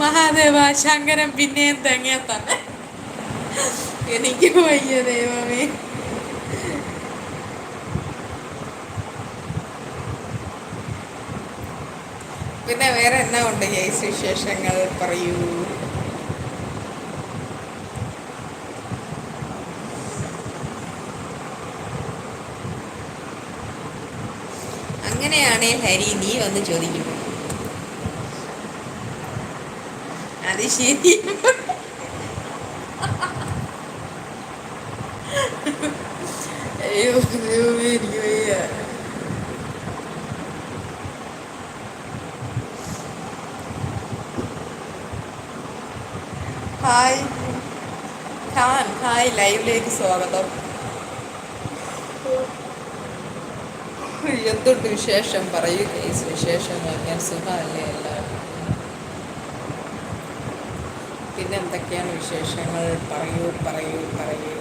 മഹാദേവ ശങ്കരൻ പിന്നെയും തെങ്ങിയ തന്നെ. എനിക്ക് വയ്യ ദൈവമേ. പിന്നെ വേറെ എന്നാ ഉണ്ട്? ഈ വിശേഷങ്ങൾ പറയൂ. അങ്ങനെയാണേ ഹരി നീ വന്ന് ചോദിക്കും അത് ശരി അയ്യോ എനിക്ക് വയ്യ ഹായ് ഖാൻ ഹായ് ലൈവിലേക്ക് സ്വാഗതം. എന്തുണ്ട് വിശേഷം? പറയൂ കേസ് വിശേഷം ഞാൻ സുഖമല്ലേ എല്ലാവരും? പിന്നെ എന്തൊക്കെയാണ് വിശേഷങ്ങൾ? പറയൂ പറയൂ പറയൂ.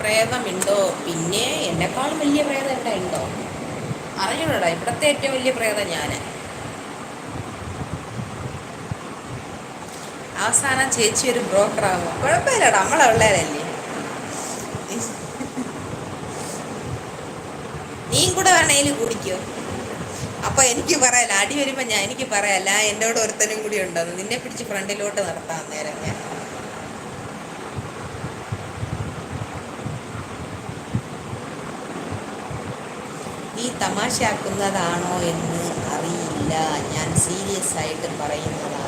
പ്രേതമുണ്ടോ? പിന്നെ എന്നെക്കാളും വലിയ പ്രേതം എന്താ ഉണ്ടോ? അറിഞ്ഞൂടാ ഇവിടുത്തെ ഏറ്റവും വലിയ പ്രേതം ഞാൻ അവസാനം ചേച്ചി ഒരു ബ്രോക്കർ ആകും കുഴപ്പമില്ലടാ നമ്മളെ ഉള്ളവരല്ലേ. നീ കൂടെ വേണേലും കുടിക്കോ. അപ്പൊ എനിക്ക് പറയാല അടി വരുമ്പോ ഞാൻ എനിക്ക് പറയാല എന്റെ കൂടെ ഒരുത്തനും കൂടി ഉണ്ടെന്ന് നിന്നെ പിടിച്ച് ഫ്രണ്ടിലോട്ട് നിർത്താൻ നേരം ഞാൻ. നീ തമാശയാക്കുന്നതാണോ എന്ന് അറിയില്ല. ഞാൻ സീരിയസ് ആയിട്ട് പറയുന്നതാണ്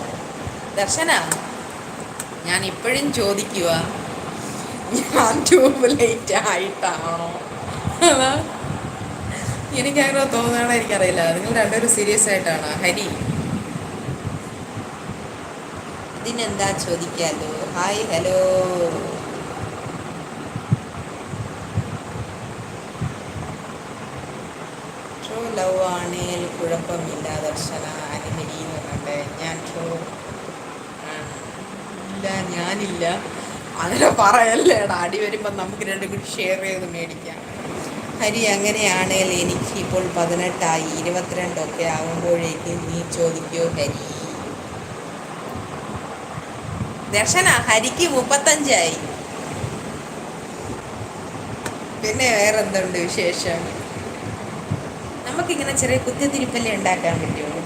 ദർശന ഞാൻ ഇപ്പോഴും ചോദിക്കുക ഞാൻ ട്യൂബ് ലൈറ്റ് ആയിട്ടാണോ? എനിക്ക് എനിക്കങ്ങനെ തോന്നുകയാണോ എനിക്കറിയില്ല. നിങ്ങൾ രണ്ടുപേരും സീരിയസ് ആയിട്ടാണോ? ഹരി. ഇതിനെന്താ ചോദിക്കാലോ? ഹായ് ഹലോ ട്രൂ ലവ് ആണെങ്കിൽ കുഴപ്പമില്ല ദർശന അനുമതി എന്ന് പറഞ്ഞിട്ട്. ഞാൻ ട്രൂ ഇല്ല ഞാനില്ല. അങ്ങനെ പറയല്ലേടാ. അടി വരുമ്പോൾ നമുക്ക് രണ്ടും കൂടി ഷെയർ ചെയ്ത് മേടിക്കാം. ഹരി അങ്ങനെയാണേൽ എനിക്ക് ഇപ്പോൾ പതിനെട്ടായി. ഇരുപത്തിരണ്ടൊക്കെ ആകുമ്പോഴേക്ക് നീ ചോദിക്കോ ഹരി. ദർശന ഹരിക്ക് മുപ്പത്തഞ്ചായി. പിന്നെ വേറെന്തുണ്ട് വിശേഷം? നമുക്കിങ്ങനെ ചെറിയ കുത്തിത്തിരിപ്പല്ലേ ഉണ്ടാക്കാൻ പറ്റുള്ളൂ?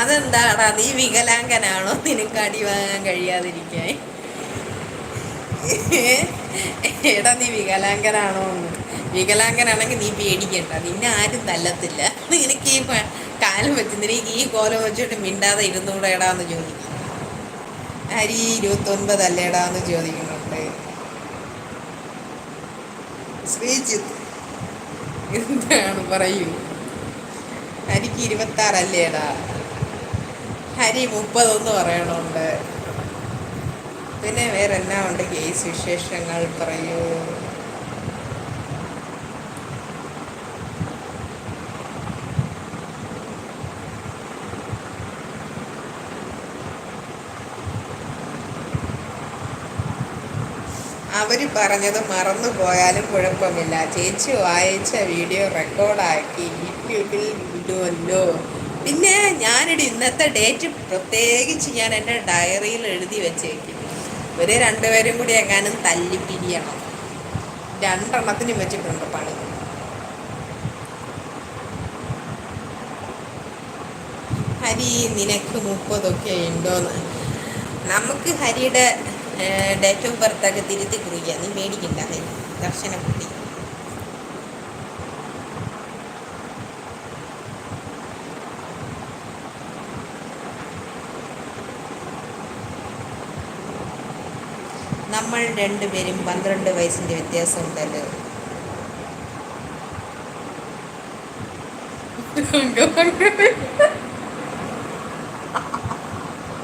അതെന്താടാ നീ വികലാംഗനാണോ? നിനക്ക് അടി വാങ്ങാൻ കഴിയാതിരിക്കാൻ. എടാ നീ വികലാംഗനാണോ എന്ന്. വികലാംഗനാണെങ്കിൽ നീ പേടിക്കണ്ട. നിന്നെ ആരും തല്ലത്തില്ല. നിനക്ക് ഈ കാലം വെച്ച് നിനക്ക് ഈ കോലം വെച്ചിട്ട് മിണ്ടാതെ ഇരുന്നൂടെ എടാന്ന് ചോദിക്കും അരി ഇരുപത്തൊൻപത് അല്ലേടാന്ന് ചോദിക്കുന്നുണ്ട്. ശ്രീജിത്ത് എന്താണ് പറയൂ? അരിക്ക് ഇരുപത്തി ആറല്ലേടാ ഹരി മുപ്പതൊന്ന് പറയണുണ്ട്. പിന്നെ വേറെ എന്നാ ഉണ്ട്? കേസ് വിശേഷങ്ങൾ പറയൂ. അവർ പറഞ്ഞത് മറന്നു പോയാലും കുഴപ്പമില്ല. ചേച്ചി വായിച്ച വീഡിയോ റെക്കോർഡാക്കി യൂട്യൂബിൽ ഇടുമല്ലോ പിന്നെ ഞാനിവിടെ ഇന്നത്തെ ഡേറ്റ് പ്രത്യേകിച്ച് ഞാൻ എന്റെ ഡയറിയിൽ എഴുതി വെച്ചേക്കും. ഇവർ രണ്ടുപേരും കൂടി എങ്ങാനും തല്ലിപ്പിരിയണം. രണ്ടെണ്ണത്തിനും വെച്ചിട്ടുണ്ട് പണി. ഹരി നിനക്ക് മുപ്പതൊക്കെ ഉണ്ടോന്ന്? നമുക്ക് ഹരിയുടെ ഡേറ്റ് ഓഫ് ബർത്ത് ഒക്കെ തിരുത്തി കുറിക്കുക നീ മേടിക്കണ്ട ഹരി ദർശന നമ്മൾ രണ്ടുപേരും പന്ത്രണ്ട് വയസ്സിന്റെ വ്യത്യാസമുണ്ടല്ലോ. അങ്കമാലി